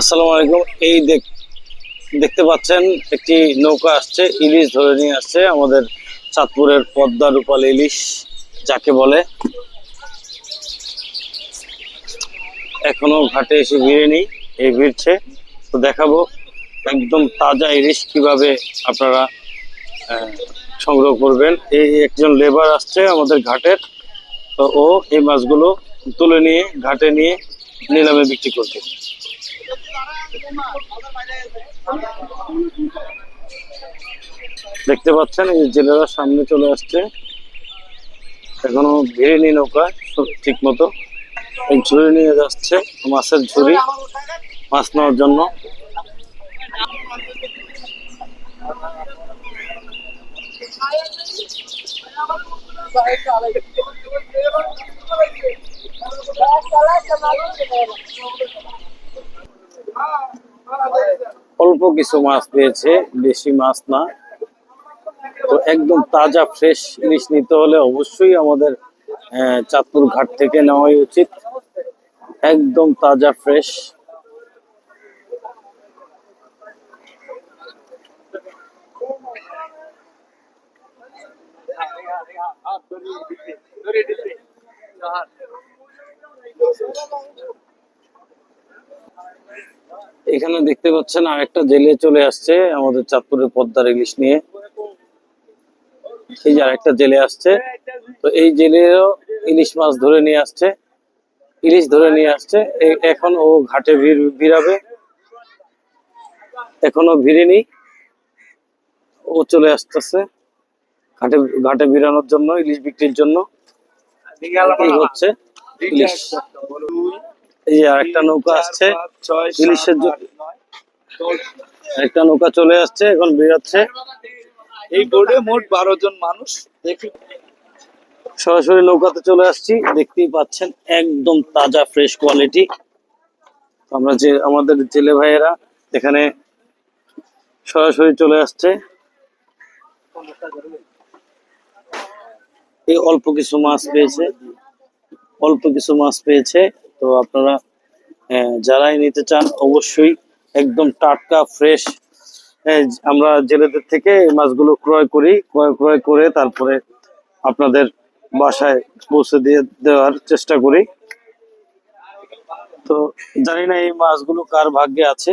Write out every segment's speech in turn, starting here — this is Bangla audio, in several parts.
আসসালামু আলাইকুম। এই দেখ দেখতে পাচ্ছেন, একটি নৌকা আসছে, ইলিশ ধরে নিয়ে আসছে, আমাদের চাঁদপুরের পদ্মা রূপাল ইলিশ, যাকে বলে। এখনও ঘাটে এসে ভিড়েনি এই ভিড়ছে। তো দেখাবো একদম তাজা ইলিশ কীভাবে আপনারা সংগ্রহ করবেন। এই একজন লেবার আসছে আমাদের ঘাটের। তো ও এই মাছগুলো তুলে নিয়ে, ঘাটে নিয়ে নিলামে বিক্রি করবে। দেখতে পাচ্ছেন, এই জেলেরা সামনে চলে আসছে। এখনও ভিড়েনি নৌকা ঠিক মতো এই ঝুড়ি নিয়ে যাচ্ছে, মাছের ঝুড়ি, মাছ নেওয়ার জন্য। অল্প কিছু মাছ পেয়েছে বেশি মাছ না। তো একদম তাজা ফ্রেশ ইলিশ নিতে হলে অবশ্যই আমাদের চাঁদপুর ঘাট থেকে নেওয়াই উচিত। একদম তাজা ফ্রেশ এখানে দেখতে পাচ্ছেন আরেকটা জেলে চলে আসছে আমাদের চাঁদপুরের পদ্মার ইলিশ নিয়ে। এই যে আরেকটা জেলে আসছে। তো এই জেলেরও ইলিশ মাছ ধরে নিয়ে আসছে। ইলিশ ধরে নিয়ে আসছে। এখন ও ঘাটে ভিড় ভিড়াবে। এখনও ভিড়েনি। ও চলে আসতেছে ঘাটে ঘাটে ভিড়ানোর জন্য, ইলিশ বিক্রির জন্য। হচ্ছে ইলিশ। এই যে আরেকটা নৌকা আসছে। ইলিশের জন্য একটা নৌকা চলে আসছে এখন বেরাচ্ছে। এই বোর্ডে মোট বারো জন মানুষ। দেখি সরাসরি নৌকাতে চলে আসছি। দেখতেই পাচ্ছেন একদম তাজা ফ্রেশ কোয়ালিটি আমরা যে আমাদের জেলে ভাইয়েরা এখানে সরাসরি চলে আসছে। এই অল্প কিছু মাছ পেয়েছে। অল্প কিছু মাছ পেয়েছে। তো আপনারা যারাই নিতে চান অবশ্যই একদম টাটকা ফ্রেশ আমরা জেলেদের থেকে মাছগুলো ক্রয় করি, ক্রয় ক্রয় করে তারপরে আপনাদের বাসায় পৌঁছে দিয়ে দেওয়ার চেষ্টা করি। তো জানি না এই মাছগুলো কার ভাগ্যে আছে।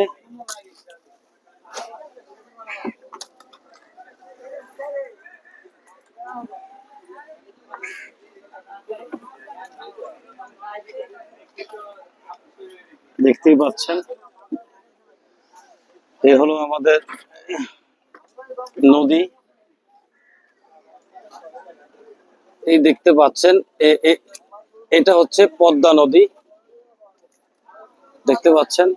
দেখতেই পাচ্ছেন। এ হলো আমাদের নদী। এই দেখতে পাচ্ছেন এটা হচ্ছে পদ্মা নদী। দেখতে পাচ্ছেন,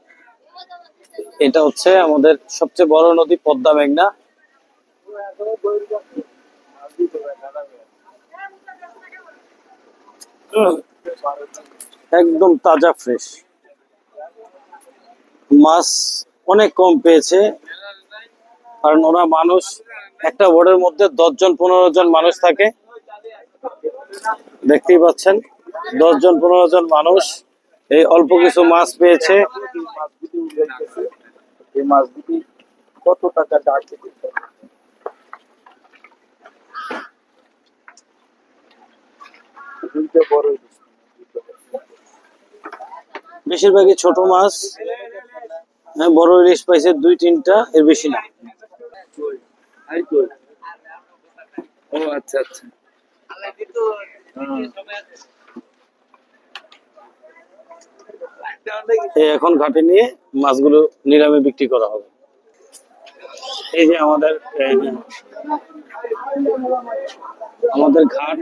এটা হচ্ছে আমাদের সবচেয়ে বড় নদী, পদ্মা মেঘনা। একদম তাজা ফ্রেশ মাছ অনেক কম পেয়েছে। কারণ ওরা মানুষ একটা বোর্ডের মধ্যে দশ জন পনেরো জন মানুষ থাকে। দেখতেই পাচ্ছেন দশ জন পনেরো জন মানুষ এই অল্প কিছু মাছ পেয়েছে। কত টাকা ডাক। বেশিরভাগই ছোট মাছ। হ্যাঁ বড় ইলিশ পাইছে দুই তিনটা এর বেশি না। ও আচ্ছা আচ্ছা। এখন ঘাটে নিয়ে মাছগুলো নিলামে বিক্রি করা হবে। এই যে আমাদের আমাদের ঘাট।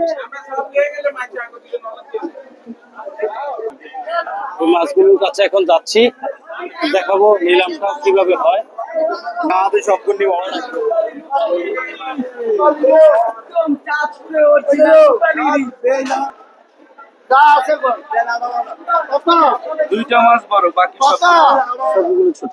মাছগুলোর কাছে এখন যাচ্ছি। দেখাবো নিলামটা কীভাবে হয়। আমাদের সবগুলি দুইটা মাছ বড় বাকি সব সবগুলো ছোট।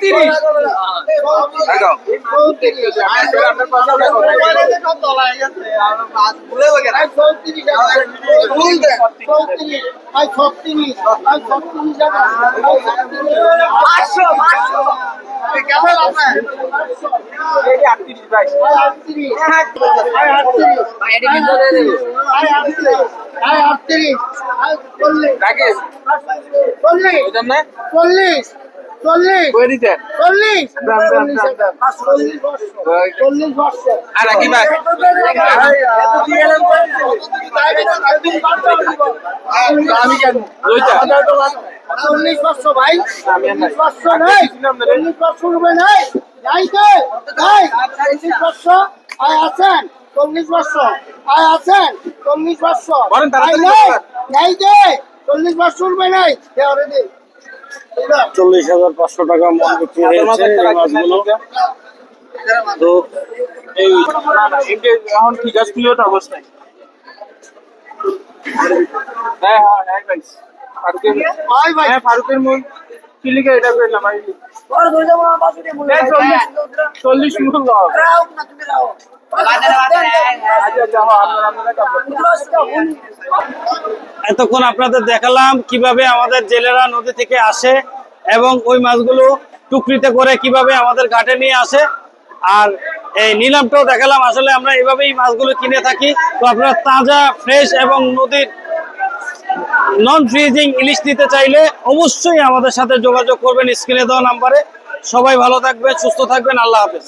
বিশ হাজার তিরিশ হাজার টাকা মন চৌত্রিশ চল্লিশ চল্লিশ। চল্লিশ চল্লিশ বছর আর কি ভাই। চল্লিশ বছর ভাই। চল্লিশ বছর নেই। চল্লিশ রুপে নেই। চল্লিশ বছর আয় আছেন। চল্লিশ বছর আয় আছেন। চল্লিশ আয় নেই বলেন। যাইতে চল্লিশ বছর রুপে নেই। দে দে। চল্লিশ হাজার পাঁচশো টাকা মন বিক্রি হয়েছে এই মাছগুলো তো এই এখন ঠিক আছে ক্লিয়ার অবস্থায় হ্যাঁ হ্যাঁ হ্যাঁ ভাই ফারুকের আয় ভাই হ্যাঁ ফারুকের মূল কি লিখে এটা করলাম আমি এই চল্লিশ চল্লিশ মূল আচ্ছা আচ্ছা হ্যাঁ, আপনারা আপনারা কাপড় এতক্ষণ আপনাদের দেখালাম কীভাবে আমাদের জেলেরা নদী থেকে আসে এবং ওই মাছগুলো টুকরিতে করে কীভাবে আমাদের ঘাটে নিয়ে আসে। আর এই নিলামটাও দেখালাম, আসলে আমরা এভাবেই মাছগুলো কিনে থাকি। তো আপনারা তাজা, ফ্রেশ এবং নদীর নন ফ্রিজিং ইলিশ নিতে চাইলে অবশ্যই আমাদের সাথে যোগাযোগ করবেন স্ক্রিনে দেওয়া নাম্বারে। সবাই ভালো থাকবেন, সুস্থ থাকবেন, আল্লাহ হাফেজ।